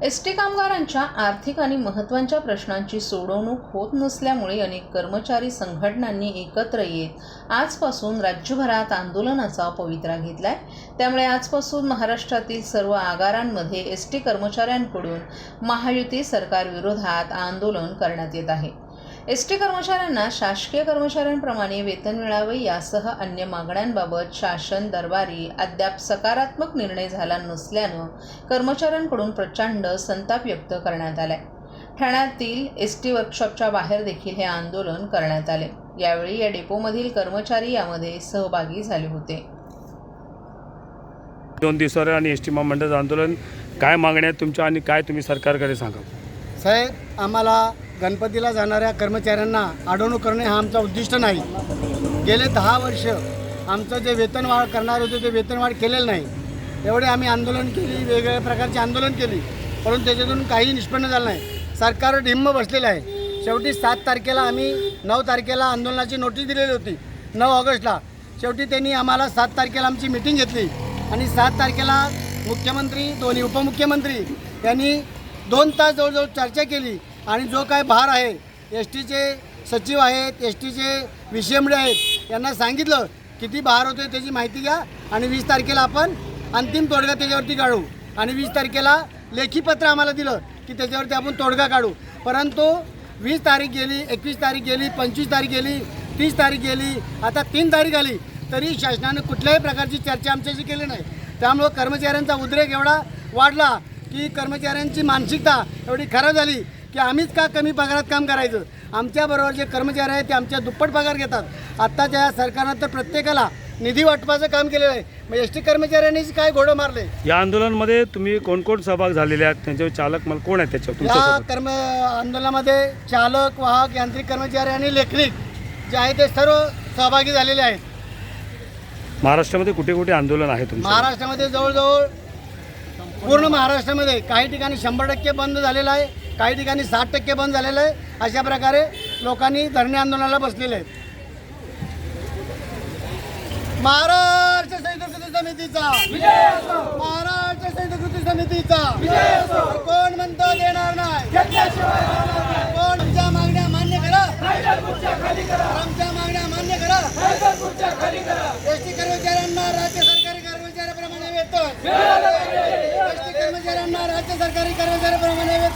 S T कामगारांच्या आर्थिक आणि महत्त्वाच्या प्रश्नांची सोडवणूक होत नसल्यामुळे अनेक कर्मचारी संघटनांनी एकत्र येत आजपासून राज्यभरात आंदोलनाचा पवित्रा घेतलाय. त्यामुळे आजपासून महाराष्ट्रातील सर्व आगारांमध्ये एस टी कर्मचाऱ्यांकडून महायुती सरकारविरोधात आंदोलन करण्यात येत आहे. एस टी कर्मचाऱ्यांना शासकीय कर्मचाऱ्यांप्रमाणे वेतन मिळावे यासह अन्य मागण्यांबाबत शासन दरबारी अद्याप सकारात्मक निर्णय झाला नसल्यानं कर्मचाऱ्यांकडून प्रचंड संताप व्यक्त करण्यात आलाय. ठाण्यातील एस टी वर्कशॉपच्या बाहेर देखील हे आंदोलन करण्यात आले. यावेळी या डेपोमधील कर्मचारी यामध्ये सहभागी झाले होते. दोन दिवसावर आणि एस टी महामंडळाचं आंदोलन काय मागण्या तुमच्या आणि काय तुम्ही सरकारकडे सांगा? साहेब आम्हाला गणपतीला जाणाऱ्या कर्मचाऱ्यांना अडवणूक करणे हा आमचा उद्दिष्ट नाही. गेले दहा वर्ष आमचं जे वेतनवाढ करणार होते ते वेतनवाढ केलेलं नाही. एवढे आम्ही आंदोलन केली वेगवेगळ्या प्रकारची आंदोलन केली. परंतु त्याच्यातून काही निष्पन्न झालं नाही. सरकार ढिम्म बसलेलं आहे. शेवटी सात तारखेला आम्ही नऊ तारखेला आंदोलनाची नोटीस दिलेली होती. नऊ ऑगस्टला. शेवटी त्यांनी आम्हाला सात तारखेला आमची मिटिंग घेतली. आणि सात तारखेला मुख्यमंत्री दोन्ही उपमुख्यमंत्री यांनी दोन तास जवळजवळ चर्चा केली. आणि जो काय भार आहे एस टीचे सचिव आहेत एस टीचे विषयमडे आहेत यांना सांगितलं किती भार होतो त्याची माहिती घ्या आणि वीस तारखेला आपण अंतिम तोडगा त्याच्यावरती काढू. आणि वीस तारखेला लेखीपत्र आम्हाला दिलं की त्याच्यावरती आपण तोडगा काढू. परंतु वीस तारीख गेली एकवीस तारीख गेली पंचवीस तारीख गेली तीस तारीख गेली आता तीन तारीख आली तरी शासनाने कुठल्याही प्रकारची चर्चा आमच्याशी केली नाही. त्यामुळं कर्मचाऱ्यांचा उद्रेक एवढा वाढला की कर्मचाऱ्यांची मानसिकता एवढी खराब झाली की आम्हीच का कमी पगारात काम करायचं? आमच्याबरोबर जे कर्मचारी आहेत ते आमच्या दुप्पट पगार घेतात. आत्ताच्या या सरकारनं तर प्रत्येकाला निधी वाटपाचं काम केलेलं आहे. मग एस टी कर्मचाऱ्यांनीच काय घोडं मारले? या आंदोलनामध्ये तुम्ही कोण कोण सहभाग झालेले आहेत? त्यांचे चालक मला कोण आहेत त्याच्यावर या कर्म आंदोलनामध्ये चालक वाहक यांत्रिक कर्मचारी आणि लेखनिक जे आहे ते सर्व सहभागी झालेले आहेत. महाराष्ट्रामध्ये कुठे कुठे आंदोलन आहे तुमचं? महाराष्ट्रामध्ये जवळजवळ पूर्ण महाराष्ट्रामध्ये काही ठिकाणी शंभर टक्के बंद झालेलं आहे. काही ठिकाणी साठ टक्के बंद झालेलं आहे. अशा प्रकारे लोकांनी धरणे आंदोलनाला बसलेले आहेत. महाराष्ट्र संयुक्त कृती समितीचा. महाराष्ट्र संयुक्त कृती समितीचा. कोण म्हणतो देणार नाही? कोण आमच्या मागण्या मान्य करा? आमच्या मागण्या मान्य करा? एसटी कर्मचाऱ्यांना राज्य सरकारी कर्मचाऱ्याप्रमाणे वेतन. एसटी कर्मचाऱ्यांना राज्य सरकारी कर्मचाऱ्याप्रमाणे वेतन.